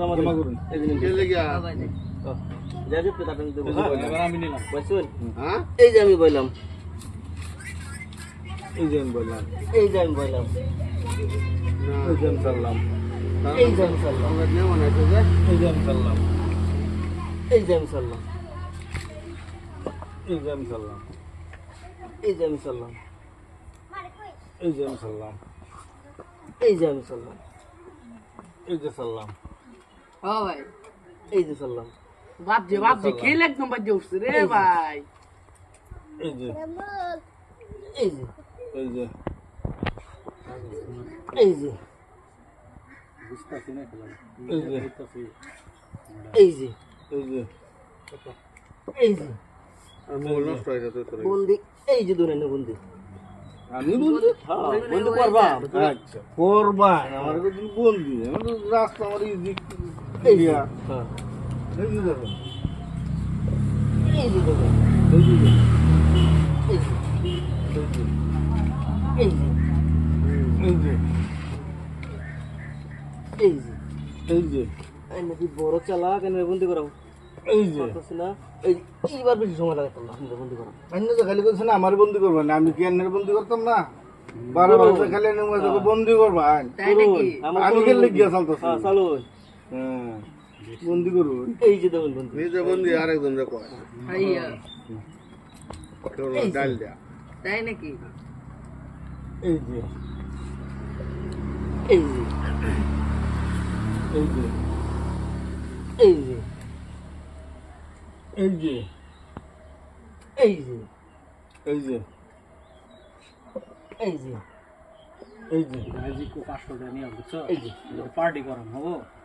জমা করুন। এই যে হ্যাঁ? আমি নিলাম বুঝছেন? হ্যাঁ এই যে আমি বললাম এই যে আমি বললাম এই যে আমি বললাম না এই যে আমি চাললাম এই যে আমি চললাম মনে এই যে আমি চাললাম এই যে আমি চললাম এই যে আমি চাললাম এই যে আমি চললাম এই যে আমি চাললাম এই যে আমি চললাম এই যে চাললাম ভাই এই যে চললাম বাপজি বাপজি খেলে একদম বাজে উঠছে রে ভাই এই যে এই যে এই যে এই যে এই যে এই যে এই যে এই যে আর মোবাইল নষ্ট হয়ে যেত তোর বন্দি এই যে ধরে নে বন্দি আমি হ্যাঁ বন্দি করবা আচ্ছা করবা আমার তো রাস্তা আমার ইজি এই যে এই নাকি বড় চালাক এনে এই যে এইবার বেশি সময় লাগাতাম না বন্দি এনে তো খালি করছে না আমার বন্দি করব না আমি কি এনের বন্দি করতাম না বারো বারো খালি এনে বন্দি করব আমি খেলে গিয়ে চালতো চালো বন্দি করুন এই যে দেখুন বন্দি নিজে বন্দি আরেকজন রে কয় কেউ ডাল দেয়া তাই নাকি এই যে এই যে এই যে এই যে এই যে এই যে এই যে এই যে এই যে এই যে হ্যাঁ হ্যাঁ আমি জিততাম দশ বড় জিতলে পাঁচশো দেন দোয়া লাগতো না আমার দশ এই যে জিতলে পাঁচশো দেন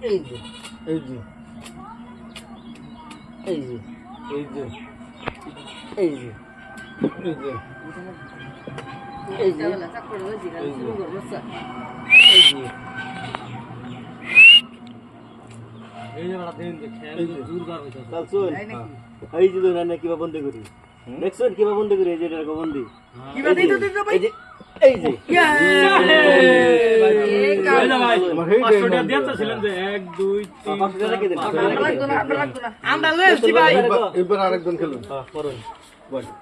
এই যে এই যে এই যে এই যে এই যে এই যে এই যে এই যে না কিবা বন্দি করি দেখছেন কিবা বন্দি করি এই যে এটা বন্দি কিবা দিতে দিতে ভাই এই যে এই ইয়া আমরা আরেকজন খেলুন।